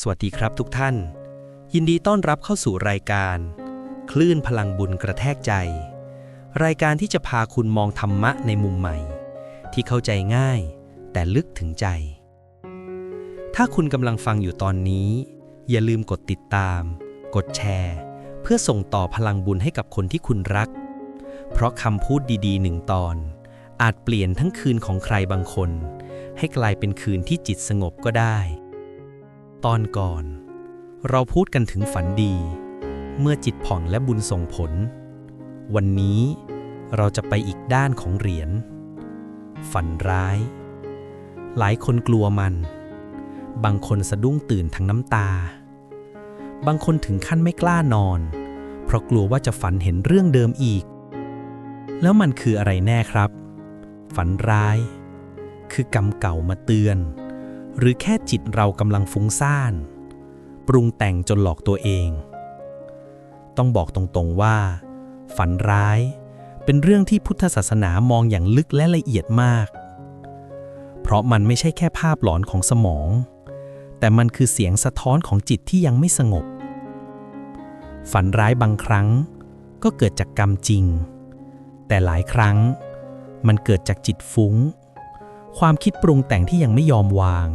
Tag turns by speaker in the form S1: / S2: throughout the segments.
S1: สวัสดีครับทุกท่าน ยินดีต้อนรับเข้าสู่รายการ คลื่นพลังบุญกระแทกใจ รายการที่จะพาคุณมองธรรมะในมุมใหม่ ที่เข้าใจง่าย แต่ลึกถึงใจ ถ้าคุณกำลังฟังอยู่ตอนนี้ อย่าลืมกดติดตาม กดแชร์ เพื่อส่งต่อพลังบุญให้กับคนที่คุณรัก เพราะคำพูดดีๆหนึ่งตอน อาจเปลี่ยนทั้งคืนของใครบางคน ให้กลายเป็นคืนที่จิตสงบก็ได้ ตอนก่อน เราพูดกันถึงฝันดี เมื่อจิตผ่องและบุญส่งผล วันนี้เราจะไปอีกด้านของเหรียญ ฝันร้าย หลายคนกลัวมัน บางคนสะดุ้งตื่นทั้งน้ำตา บางคนถึงขั้นไม่กล้านอน เพราะกลัวว่าจะฝันเห็นเรื่องเดิมอีก แล้วมันคืออะไรแน่ครับ ฝันร้าย คือกรรมเก่ามาเตือน หรือแค่จิตเรากำลังฟุ้งซ่าน ปรุงแต่งจนหลอกตัวเอง ต้องบอกตรงๆว่า ฝันร้ายเป็นเรื่องที่พุทธศาสนามองอย่างลึกและละเอียดมาก เพราะมันไม่ใช่แค่ภาพหลอนของสมอง แต่มันคือเสียงสะท้อนของจิตที่ยังไม่สงบ ฝันร้ายบางครั้งก็เกิดจากกรรมจริง แต่หลายครั้งมันเกิดจากจิตฟุ้ง ความคิดปรุงแต่งที่ยังไม่ยอมวาง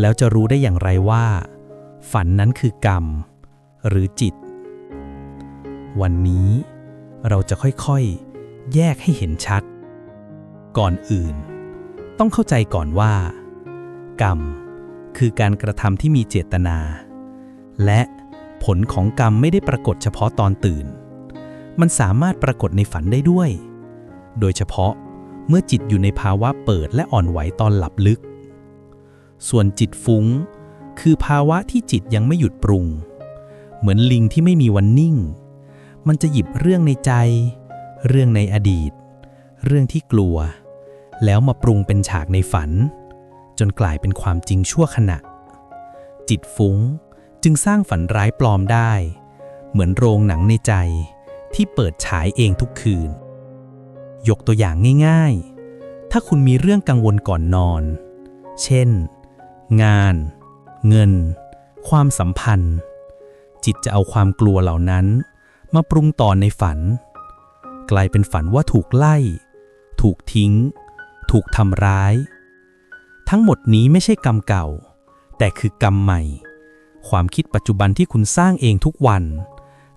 S1: แล้วจะรู้ได้อย่างไรว่า ฝันนั้นคือกรรม หรือจิต วันนี้เราจะค่อยๆ แยกให้เห็นชัด ก่อนอื่น ต้องเข้าใจก่อนว่า กรรม คือการกระทำที่มีเจตนา และผลของกรรมไม่ได้ปรากฏเฉพาะตอนตื่น มันสามารถปรากฏในฝันได้ด้วย โดยเฉพาะ เมื่อจิตอยู่ในภาวะเปิดและอ่อนไหวตอนหลับลึก ส่วนจิตฟุ้ง คือภาวะที่จิตยังไม่หยุดปรุง เหมือนลิงที่ไม่มีวันนิ่ง มันจะหยิบเรื่องในใจ เรื่องในอดีต เรื่องที่กลัว แล้วมาปรุงเป็นฉากในฝัน จนกลายเป็นความจริงชั่วขณะ จิตฟุ้งจึงสร้างฝันร้ายปลอมได้ เหมือนโรงหนังในใจที่เปิดฉายเองทุกคืน ยกตัวอย่างง่ายๆ ถ้าคุณมีเรื่องกังวลก่อนนอน เช่น งาน เงิน ความสัมพันธ์ จิตจะเอาความกลัวเหล่านั้น มาปรุงต่อในฝัน กลายเป็นฝันว่าถูกไล่ ถูกทิ้ง ถูกทำร้าย ทั้งหมดนี้ไม่ใช่กรรมเก่า แต่คือกรรมใหม่ ความคิดปัจจุบันที่คุณสร้างเองทุกวัน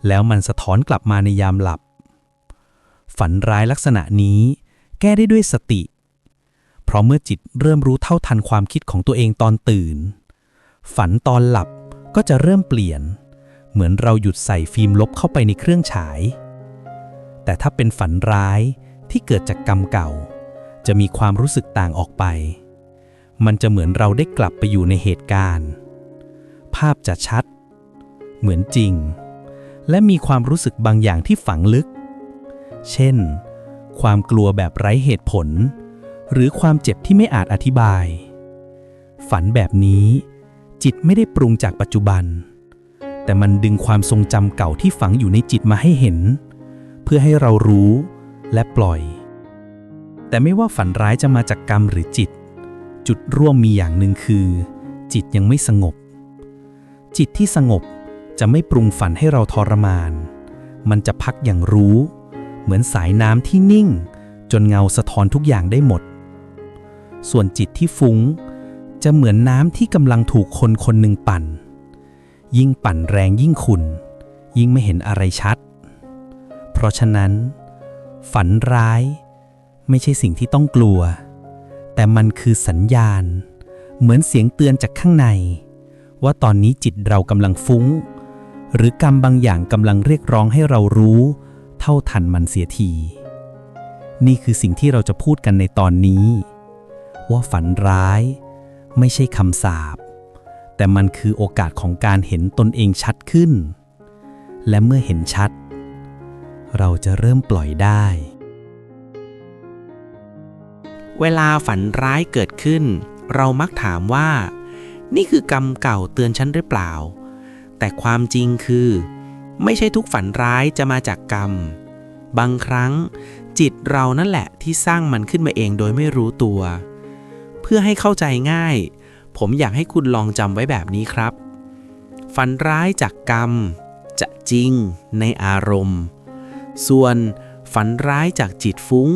S1: แล้วมันสะท้อนกลับมาในยามหลับ ฝันร้ายลักษณะนี้ แก้ได้ด้วยสติ เพราะเมื่อจิตเริ่มรู้เท่าทันความคิดของตัวเองตอนตื่น ฝันตอนหลับก็จะเริ่มเปลี่ยน เหมือนเราหยุดใส่ฟิล์มลบเข้าไปในเครื่องฉาย แต่ถ้าเป็นฝันร้ายที่เกิดจากกรรมเก่า จะมีความรู้สึกต่างออกไป มันจะเหมือนเราได้กลับไปอยู่ในเหตุการณ์ ภาพจะชัด เหมือนจริง และมีความรู้สึกบางอย่างที่ฝังลึก เช่น ความกลัวแบบไร้เหตุผล หรือความเจ็บที่ไม่อาจอธิบาย ฝันแบบนี้ จิตไม่ได้ปรุงจากปัจจุบัน แต่มันดึงความทรงจำเก่าที่ฝังอยู่ในจิตมาให้เห็น เพื่อให้เรารู้และปล่อย แต่ไม่ว่าฝันร้ายจะมาจากกรรมหรือจิต จุดร่วมมีอย่างหนึ่งคือ จิตยังไม่สงบ จิตที่สงบจะไม่ปรุงฝันให้เราทรมาน มันจะพักอย่างรู้ เหมือนสายน้ำที่นิ่ง จนเงาสะท้อนทุกอย่างได้หมด ส่วนจิตที่ฟุ้ง จะเหมือนน้ำที่กำลังถูกคนคนหนึ่งปั่น ยิ่งปั่นแรงยิ่งขุนยิ่งไม่เห็นอะไรชัด เพราะฉะนั้น ฝันร้าย ไม่ใช่สิ่งที่ต้องกลัว แต่มันคือสัญญาณ เหมือนเสียงเตือนจากข้างใน ว่าตอนนี้จิตเรากำลังฟุ้ง หรือกรรมบางอย่างกำลังเรียกร้องให้เรารู้ เท่าทันมันเสียที นี่คือสิ่งที่เราจะพูดกันในตอนนี้ ว่าฝันร้าย ไม่ใช่คำสาปแต่มันคือโอกาสของการเห็นตนเองชัดขึ้น และเมื่อเห็นชัด เราจะเริ่มปล่อยได้
S2: เวลาฝันร้ายเกิดขึ้น เรามักถามว่า นี่คือกรรมเก่าเตือนฉันหรือเปล่า แต่ความจริงคือ ไม่ใช่ทุกฝันร้ายจะมาจากกรรม บางครั้ง จิตเรานั่นแหละที่สร้างมันขึ้นมาเองโดยไม่รู้ตัว เพื่อให้เข้าใจง่ายผผมอยากให้คุณลองจำไว้แบบนี้ครับ ฝันร้ายจากกรรม จะจริงในอารมณ์ ส่วนฝันร้ายจากจิตฟุ้ง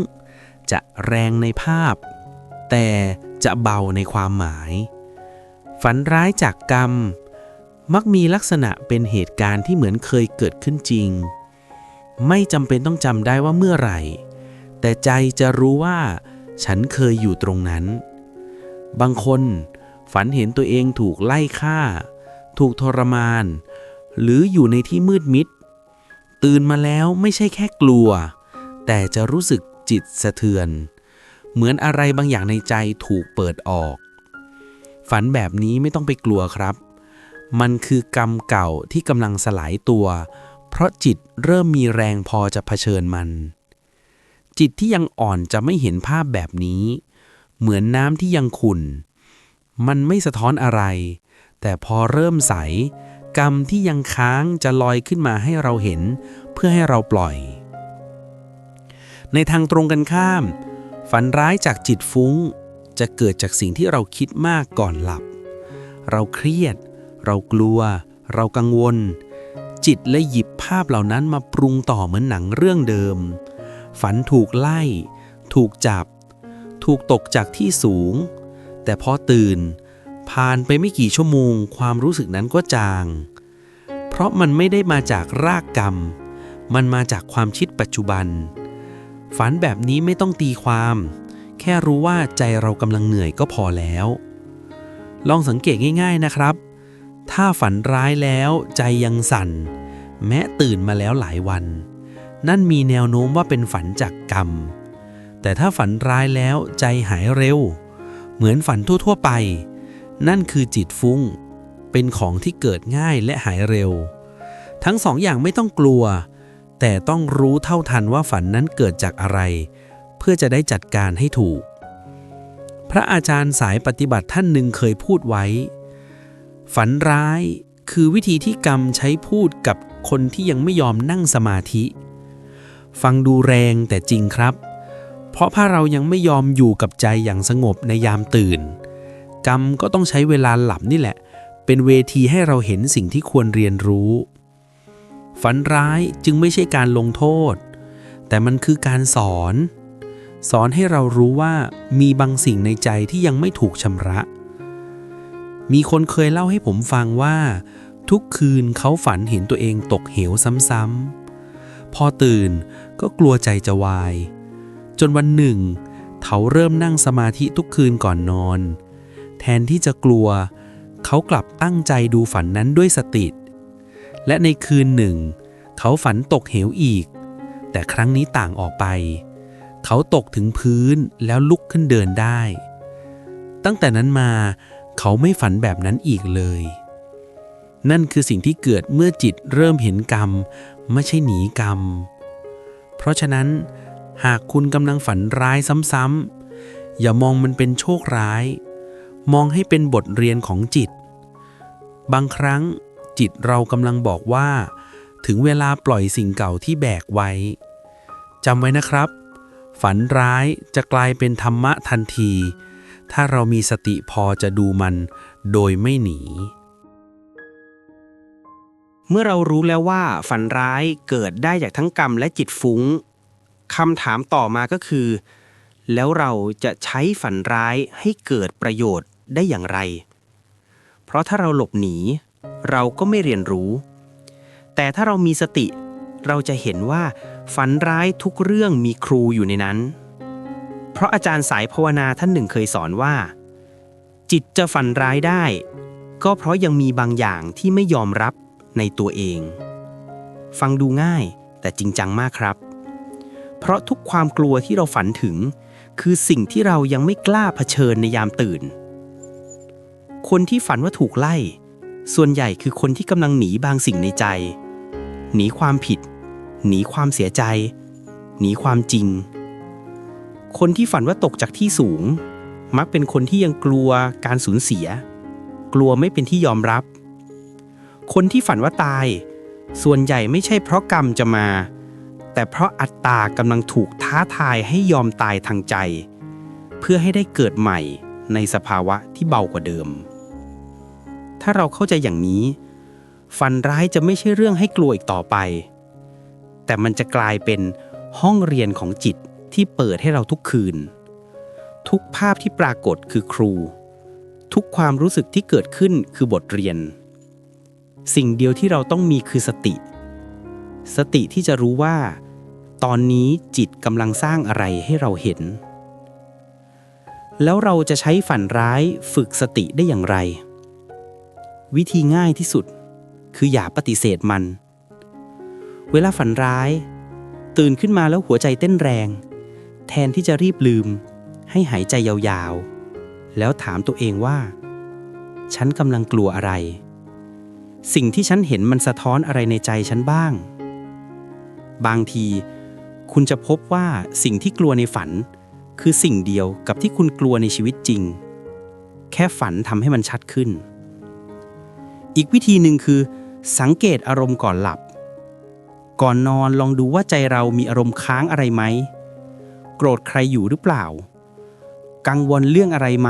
S2: จะแรงในภาพ แต่จะเบาในความหมาย ฝันร้ายจากกรรม มักมีลักษณะเป็นเหตุการณ์ที่เหมือนเคยเกิดขึ้นจริง ไม่จำเป็นต้องจำได้ว่าเมื่อไหร่ แต่ใจจะรู้ว่า ฉันเคยอยู่ตรงนั้น บางคนฝันเห็นตัวเองถูกไล่ฆ่า ถูกทรมาน หรืออยู่ในที่มืดมิด ตื่นมาแล้วไม่ใช่แค่กลัว แต่จะรู้สึกจิตสะเทือน เหมือนอะไรบางอย่างในใจถูกเปิดออก ฝันแบบนี้ไม่ต้องไปกลัวครับ มันคือกรรมเก่าที่กำลังสลายตัว เพราะจิตเริ่มมีแรงพอจะเผชิญมัน จิตที่ยังอ่อนจะไม่เห็นภาพแบบนี้ เหมือนน้ำที่ยังขุ่น มันไม่สะท้อนอะไร แต่พอเริ่มใส กรรมที่ยังค้างจะลอยขึ้นมาให้เราเห็น เพื่อให้เราปล่อย ในทางตรงกันข้าม ฝันร้ายจากจิตฟุ้ง จะเกิดจากสิ่งที่เราคิดมากก่อนหลับ เราเครียดเเรากลัว เรากังวล จิตและหยิบภาพเหล่านั้นมาปรุงต่อเหมือนหนังเรื่องเดิม ฝันถูกไล่ ถูกจับ ถูกตกจากที่สูง แต่พอตื่น ผ่านไปไม่กี่ชั่วโมง ความรู้สึกนั้นก็จาง เพราะมันไม่ได้มาจากรากกรรม มันมาจากความคิดปัจจุบัน ฝันแบบนี้ไม่ต้องตีความ แค่รู้ว่าใจเรากำลังเหนื่อยก็พอแล้วลองสังเกตง่าย ๆนะครับ ถ้าฝันร้ายแล้วใจยังสั่น แม้ตื่นมาแล้วหลายวัน นั่นมีแนวโน้มว่าเป็นฝันจากกรรม แต่ถ้าฝันร้ายแล้วใจหายเร็ว เหมือนฝันทั่วๆไป นั่นคือจิตฟุ้ง เป็นของที่เกิดง่ายและหายเร็ว ทั้งสองอย่างไม่ต้องกลัว แต่ต้องรู้เท่าทันว่าฝันนั้นเกิดจากอะไร เพื่อจะได้จัดการให้ถูก พระอาจารย์สายปฏิบัติท่านหนึ่งเคยพูดไว้ ฝันร้ายคือวิธีที่กรรมใช้พูดกับคนที่ยังไม่ยอมนั่งสมาธิ ฟังดูแรงแต่จริงครับ เพราะถ้าเรายังไม่ยอมอยู่กับใจอย่างสงบในยามตื่น กรรมก็ต้องใช้เวลาหลับนี่แหละ เป็นเวทีให้เราเห็นสิ่งที่ควรเรียนรู้ ฝันร้ายจึงไม่ใช่การลงโทษ แต่มันคือการสอน สอนให้เรารู้ว่ามีบางสิ่งในใจที่ยังไม่ถูกชำระ มีคนเคยเล่าให้ผมฟังว่า ทุกคืนเขาฝันเห็นตัวเองตกเหวซ้ำๆ พอตื่นก็กลัวใจจะวาย จนวันหนึ่ง เขาเริ่มนั่งสมาธิทุกคืนก่อนนอน แทนที่จะกลัว เขากลับตั้งใจดูฝันนั้นด้วยสติ และในคืนหนึ่ง เขาฝันตกเหวอีก แต่ครั้งนี้ต่างออกไป เขาตกถึงพื้นแล้วลุกขึ้นเดินได้ ตั้งแต่นั้นมา เขาไม่ฝันแบบนั้นอีกเลย นั่นคือสิ่งที่เกิดเมื่อจิตเริ่มเห็นกรรม ไม่ใช่หนีกรรม เพราะฉะนั้น หากคุณกำลังฝันร้ายซ้ำๆ อย่ามองมันเป็นโชคร้าย มองให้เป็นบทเรียนของจิต บางครั้งจิตเรากำลังบอกว่า ถึงเวลาปล่อยสิ่งเก่าที่แบกไว้จำไว้นะครับ ฝันร้ายจะกลายเป็นธรรมะทันที ถ้าเรามีสติพอจะดูมัน โดยไม่หนี
S3: เมื่อเรารู้แล้วว่าฝันร้ายเกิดได้จากทั้งกรรมและจิตฟุ้งคำถามต่อมาก็คือ แล้วเราจะใช้ฝันร้ายให้เกิดประโยชน์ได้อย่างไร เพราะถ้าเราหลบหนี เราก็ไม่เรียนรู้ แต่ถ้าเรามีสติ เราจะเห็นว่าฝันร้ายทุกเรื่องมีครูอยู่ในนั้น ราะอาจารย์สายภาวนาท่านหนึ่งเคยสอนว่า จิตจะฝันร้ายได้ ก็เพราะยังมีบางอย่างที่ไม่ยอมรับในตัวเอง ฟังดูง่ายแต่จริงจังมากครับ เพราะทุกความกลัวที่เราฝันถึง คือสิ่งที่เรายังไม่กล้าเผชิญในยามตื่น คนที่ฝันว่าถูกไล่ ส่วนใหญ่คือคนที่กำลังหนีบางสิ่งในใจ หนีความผิด หนีความเสียใจ หนีความจริง คนที่ฝันว่าตกจากที่สูง มักเป็นคนที่ยังกลัวการสูญเสีย กลัวไม่เป็นที่ยอมรับ คนที่ฝันว่าตาย ส่วนใหญ่ไม่ใช่เพราะกรรมจะมา แต่เพราะอัตตากำลังถูกท้าทายให้ยอมตายทางใจ เพื่อให้ได้เกิดใหม่ในสภาวะที่เบากว่าเดิม ถ้าเราเข้าใจอย่างนี้ ฝันร้ายจะไม่ใช่เรื่องให้กลัวอีกต่อไป แต่มันจะกลายเป็นห้องเรียนของจิต ที่เปิดให้เราทุกคืน ทุกภาพที่ปรากฏคือครู ทุกความรู้สึกที่เกิดขึ้นคือบทเรียน สิ่งเดียวที่เราต้องมีคือสติ สติที่จะรู้ว่า ตอนนี้จิตกำลังสร้างอะไรให้เราเห็น แล้วเราจะใช้ฝันร้ายฝึกสติได้อย่างไร วิธีง่ายที่สุด คืออย่าปฏิเสธมัน เวลาฝันร้ายตื่นขึ้นมาแล้วหัวใจเต้นแรง แทนที่จะรีบลืม ให้หายใจยาวๆ แล้วถามตัวเองว่า ฉันกำลังกลัวอะไร สิ่งที่ฉันเห็นมันสะท้อนอะไรในใจฉันบ้าง บางที คุณจะพบว่าสิ่งที่กลัวในฝัน คือสิ่งเดียวกับที่คุณกลัวในชีวิตจริง แค่ฝันทำให้มันชัดขึ้น อีกวิธีหนึ่งคือ สังเกตอารมณ์ก่อนหลับ ก่อนนอนลองดูว่าใจเรามีอารมณ์ค้างอะไรไหม โกรธใครอยู่หรือเปล่า กังวลเรื่องอะไรไหม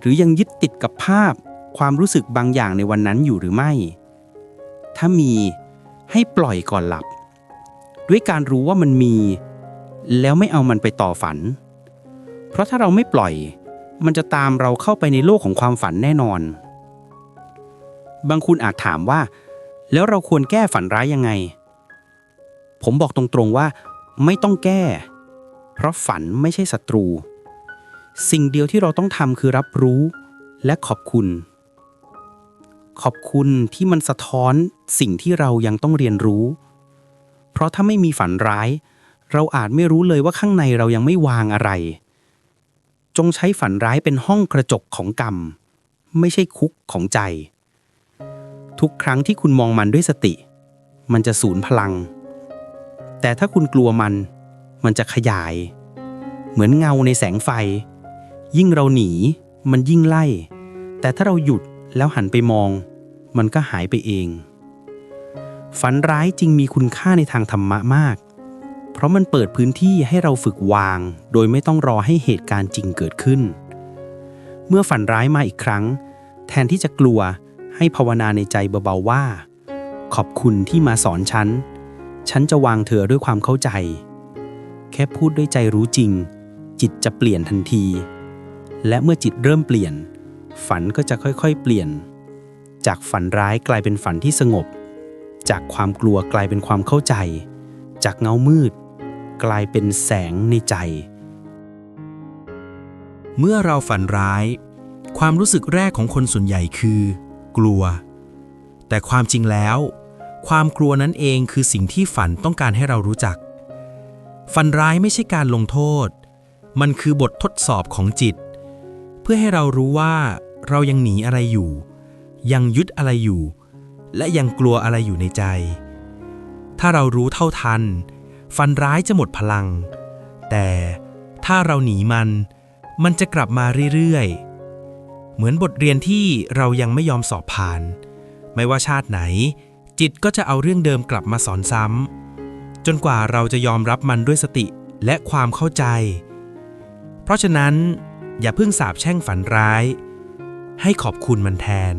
S3: หรือยังยึดติดกับภาพความรู้สึกบางอย่างในวันนั้นอยู่หรือไม่ ถ้ามีให้ปล่อยก่อนหลับ ด้วยการรู้ว่ามันมี แล้วไม่เอามันไปต่อฝัน เพราะถ้าเราไม่ปล่อย มันจะตามเราเข้าไปในโลกของความฝันแน่นอน บางคุณอาจถามว่า แล้วเราควรแก้ฝันร้ายยังไง ผมบอกตรงๆว่า ไม่ต้องแก้ เพราะฝันไม่ใช่ศัตรู สิ่งเดียวที่เราต้องทำคือรับรู้และขอบคุณ ขอบคุณที่มันสะท้อนสิ่งที่เรายังต้องเรียนรู้ เพราะถ้าไม่มีฝันร้าย เราอาจไม่รู้เลยว่าข้างในเรายังไม่วางอะไร จงใช้ฝันร้ายเป็นห้องกระจกของกรรม ไม่ใช่คุกของใจ ทุกครั้งที่คุณมองมันด้วยสติ มันจะสูญพลัง แต่ถ้าคุณกลัวมัน มันจะขยาย เหมือนเงาในแสงไฟ ยิ่งเราหนี มันยิ่งไล่ แต่ถ้าเราหยุดแล้วหันไปมอง มันก็หายไปเอง ฝันร้ายจริงมีคุณค่าในทางธรรมะมาก เพราะมันเปิดพื้นที่ให้เราฝึกวาง โดยไม่ต้องรอให้เหตุการณ์จริงเกิดขึ้น เมื่อฝันร้ายมาอีกครั้ง แทนที่จะกลัวให้ภาวนาในใจเบาๆว่า ขอบคุณที่มาสอนฉัน ฉันจะวางเธอด้วยความเข้าใจ ค่พูดด้วยใจรู้จริง จิตจะเปลี่ยนทันที และเมื่อจิตเริ่มเปลี่ยน ฝันก็จะค่อยๆ เปลี่ยน จากฝันร้ายกลายเป็นฝันที่สงบ จากความกลัวกลายเป็นความเข้าใจ จากเงามืด กลายเป็นแสงในใจ
S1: เมื่อเราฝันร้าย ความรู้สึกแรกของคนส่วนใหญ่คือ กลัว แต่ความจริงแล้ว ความกลัวนั้นเองคือสิ่งที่ฝันต้องการให้เรารู้จัก ฝันร้ายไม่ใช่การลงโทษ มันคือบททดสอบของจิต เพื่อให้เรารู้ว่าเรายังหนีอะไรอยู่ ยังยึดอะไรอยู่ และยังกลัวอะไรอยู่ในใจ ถ้าเรารู้เท่าทันฝันร้ายจะหมดพลัง แต่ถ้าเราหนีมัน มันจะกลับมาเรื่อยๆ เหมือนบทเรียนที่เรายังไม่ยอมสอบผ่าน ไม่ว่าชาติไหน จิตก็จะเอาเรื่องเดิมกลับมาสอนซ้ำ จนกว่าเราจะยอมรับมันด้วยสติและความเข้าใจ เพราะฉะนั้น อย่าเพิ่งสาบแช่งฝันร้าย ให้ขอบคุณมันแทน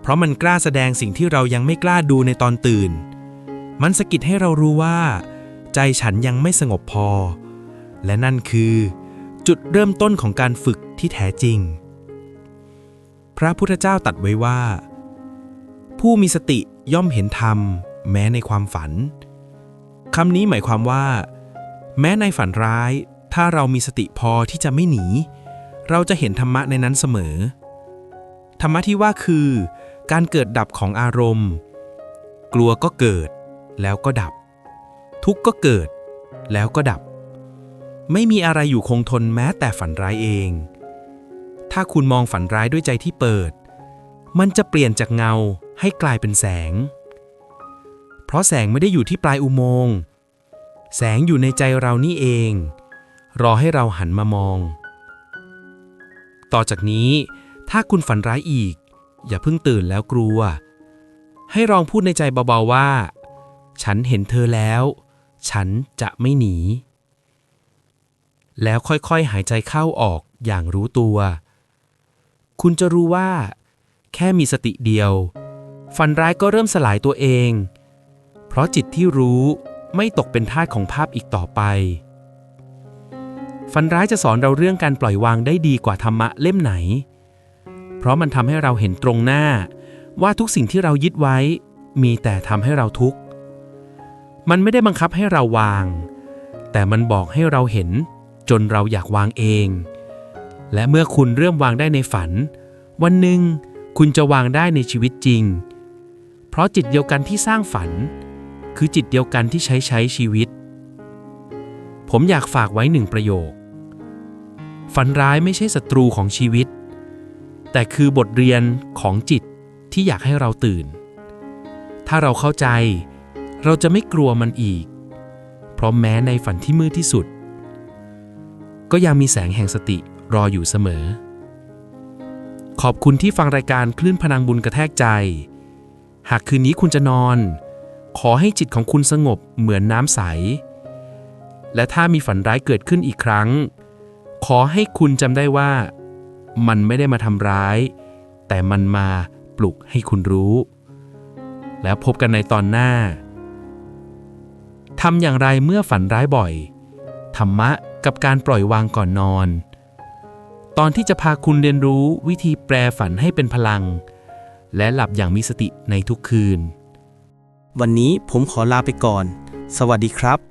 S1: เพราะมันกล้าแสดงสิ่งที่เรายังไม่กล้าดูในตอนตื่น มันสะกิดให้เรารู้ว่า ใจฉันยังไม่สงบพอ และนั่นคือ จุดเริ่มต้นของการฝึกที่แท้จริง พระพุทธเจ้าตัดไว้ว่า ผู้มีสติย่อมเห็นธรรม แม้ในความฝัน คำนี้หมายความว่า แม้ในฝันร้าย ถ้าเรามีสติพอที่จะไม่หนี เราจะเห็นธรรมะในนั้นเสมอ ธรรมะที่ว่าคือ การเกิดดับของอารมณ์ กลัวก็เกิด แล้วก็ดับ ทุกข์ก็เกิด แล้วก็ดับ ไม่มีอะไรอยู่คงทนแม้แต่ฝันร้ายเอง ถ้าคุณมองฝันร้ายด้วยใจที่เปิด มันจะเปลี่ยนจากเงาให้กลายเป็นแสง เพราะแสงไม่ได้อยู่ที่ปลายอุโมงค์ แสงอยู่ในใจเรานี่เอง รอให้เราหันมามอง ต่อจากนี้ ถ้าคุณฝันร้ายอีก อย่าเพิ่งตื่นแล้วกลัว ให้ลองพูดในใจเบาๆว่า ฉันเห็นเธอแล้ว ฉันจะไม่หนี แล้วค่อยๆหายใจเข้าออกอย่างรู้ตัว คุณจะรู้ว่า
S4: แค่มีสติเดียว ฝันร้ายก็เริ่มสลายตัวเอง เพราะจิตที่รู้ไม่ตกเป็นทาสของภาพอีกต่อไปฝันร้ายจะสอนเราเรื่องการปล่อยวางได้ดีกว่าธรรมะเล่มไหน เพราะมันทำให้เราเห็นตรงหน้า ว่าทุกสิ่งที่เรายึดไว้ มีแต่ทำให้เราทุกข์ มันไม่ได้บังคับให้เราวาง แต่มันบอกให้เราเห็นจนเราอยากวางเอง และเมื่อคุณเริ่มวางได้ในฝัน วันหนึ่งคุณจะวางได้ในชีวิตจริง เพราะจิตเดียวกันที่สร้างฝัน คือจิตเดียวกันที่ใช้ใช้ชีวิต ผมอยากฝากไว้หนึ่งประโยค ฝันร้ายไม่ใช่ศัตรูของชีวิต แต่คือบทเรียนของจิตที่อยากให้เราตื่น ถ้าเราเข้าใจ เราจะไม่กลัวมันอีก เพราะแม้ในฝันที่มืดที่สุด ก็ยังมีแสงแห่งสติรออยู่เสมอ ขอบคุณที่ฟังรายการคลื่นพลังบุญกระแทกใจ หากคืนนี้คุณจะนอน ขอให้จิตของคุณสงบเหมือนน้ำใส และถ้ามีฝันร้ายเกิดขึ้นอีกครั้ง ขอให้คุณจำได้ว่า มันไม่ได้มาทำร้าย แต่มันมาปลุกให้คุณรู้ แล้วพบกันในตอนหน้าทำอย่างไรเมื่อฝันร้ายบ่อย ธรรมะกับการปล่อยวางก่อนนอน ตอนที่จะพาคุณเรียนรู้วิธีแปลฝันให้เป็นพลัง และหลับอย่างมีสติในทุกคืน
S3: วันนี้ผมขอลาไปก่อน สวัสดีครับ